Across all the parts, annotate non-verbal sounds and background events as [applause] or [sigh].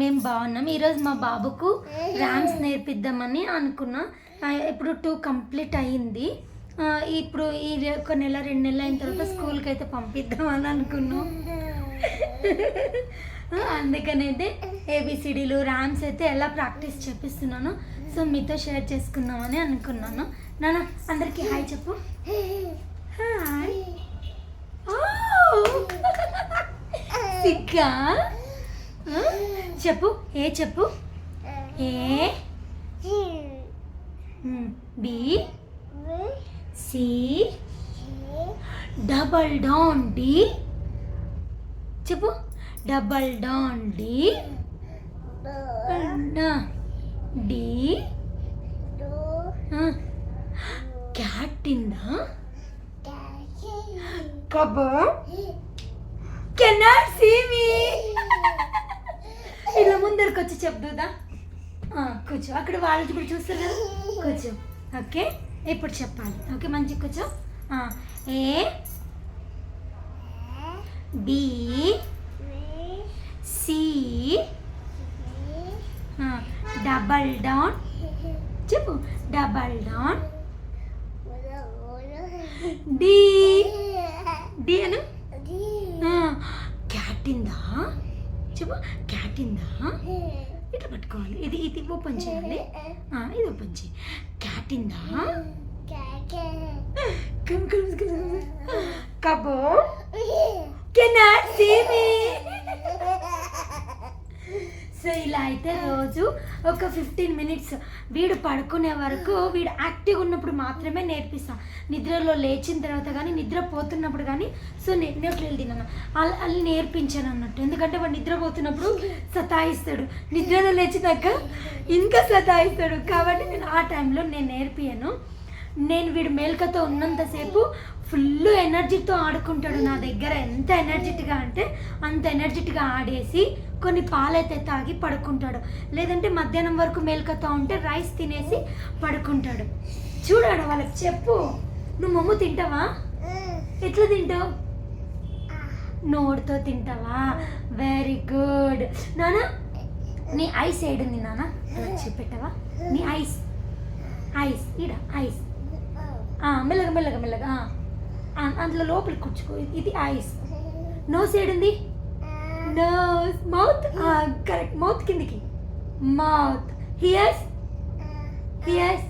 మేము బాగున్నాం. ఈరోజు మా బాబుకు ర్యామ్స్ నేర్పిద్దామని అనుకున్నా. ఇప్పుడు టూ కంప్లీట్ అయ్యింది. ఇప్పుడు ఈ ఒక నెల రెండు నెలలు అయిన తర్వాత స్కూల్కి అయితే పంపిద్దామని అనుకున్నాం. అందుకనైతే ఏబిసిడీలు ర్యామ్స్ అయితే ఎలా ప్రాక్టీస్ చేపిస్తున్నాను సో మీతో షేర్ చేసుకుందామని అనుకున్నాను. నాన్న అందరికీ హాయ్ చెప్పు. హాయ్. సిగ్గా? చెప్పు ఏ చెప్పు? A? B? C? Double down D? చెప్పు. Double down D? D? Cat in the cupboard cannot see me ఇలా ముందరికి వచ్చి చెప్దుదా కూర్చో. అక్కడ వాళ్ళు కూడా చూస్తారు కదా. కూర్చో. ఓకే? ఇప్పుడు చెప్పాలి. ఓకే మంచి కూర్చో. A B C double down. చెప్పు. Double down. డి అను క్యాట్ ఇందా చెప్పు క్యాట్ ఇందా ఇట్లా పట్టుకోవాలి ఇది ఇది ఓపెన్ చేయాలి. ఇది ఓపెన్ చేయి. Cat in the cupboard cannot see me so ఇలా అయితే రోజు ఒక ఫిఫ్టీన్ మినిట్స్ వీడు పడుకునే వరకు వీడు యాక్టివ్గా ఉన్నప్పుడు మాత్రమే నేర్పిస్తాను నిద్రలో లేచిన తర్వాత కానీ నిద్ర పోతున్నప్పుడు కానీ సో నెట్నట్లు తిన్నాను అలా వాళ్ళు నేర్పించాను అన్నట్టు. ఎందుకంటే వాడు నిద్రపోతున్నప్పుడు సతాయిస్తాడు. నిద్రలో లేచినాక ఇంకా సతాయిస్తాడు. కాబట్టి నేను ఆ టైంలో నేను నేర్పియను నేను వీడు మేల్కతో ఉన్నంతసేపు ఫుల్ ఎనర్జీతో ఆడుకుంటాడు నా దగ్గర. ఎంత ఎనర్జెటిక్గా అంటే అంత ఎనర్జెటిక్గా ఆడేసి కొన్ని పాలైతే తాగి పడుకుంటాడు. లేదంటే మధ్యాహ్నం వరకు మేల్కతో ఉంటే రైస్ తినేసి పడుకుంటాడు. చూడాడు వాళ్ళకి చెప్పు నువ్వు మమ్ము తింటావా? ఎట్లా తింటావు? నోడుతో తింటావా? వెరీ గుడ్ నానా నీ ఐస్ ఏడుంది నాన్న చూపెట్టవా నీ ఐస్ ఐస్ ఈడ ఐస్. మెల్లగా మెల్లగా మెల్లగా అందులో లోపలికి కూర్చుకో ఇది- ఇది ఐస్. నోస్ ఏడుంది నోస్ మౌత్ కరెక్ట్ మౌత్ కిందికి. మౌత్ హియర్స్ హియర్స్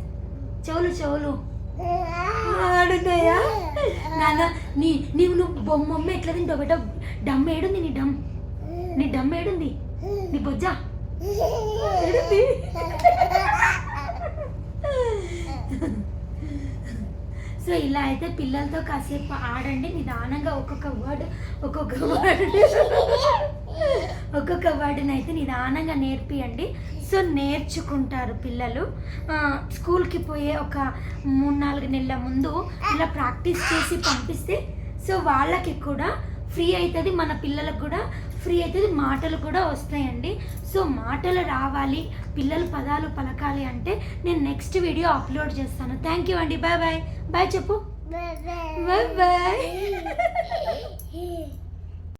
చెవులు చెవులు. ఆడుతాయా నాన్న నీ నీవు నువ్వు బొమ్మ ఎట్లా తింటావు బెట? డమ్ ఏడుంది నీ డమ్. నీ డమ్ ఏడుంది. నీ బొజ్జ. ఏడుంది. సో ఇలా అయితే పిల్లలతో కాసేపు ఆడండి నిదానంగా ఒక్కొక్క వర్డ్ ఒక్కొక్క వర్డ్ ఒక్కొక్క వర్డ్ని అయితే నిదానంగా నేర్పియండి. సో నేర్చుకుంటారు పిల్లలు. స్కూల్కి పోయే ఒక మూడు నాలుగు నెలల ముందు ఇలా ప్రాక్టీస్ చేసి పంపిస్తే సో వాళ్ళకి కూడా ఫ్రీ అవుతుంది మన పిల్లలకు కూడా ఫ్రీ అవుతుంది మాటలు కూడా వస్తాయండి. సో మాటలు రావాలి పిల్లలు పదాలు పలకాలి అంటే నేను నెక్స్ట్ వీడియో అప్లోడ్ చేస్తాను. థ్యాంక్ యూ అండి. Bye bye. బాయ్ చెప్పు. Bye bye. [laughs]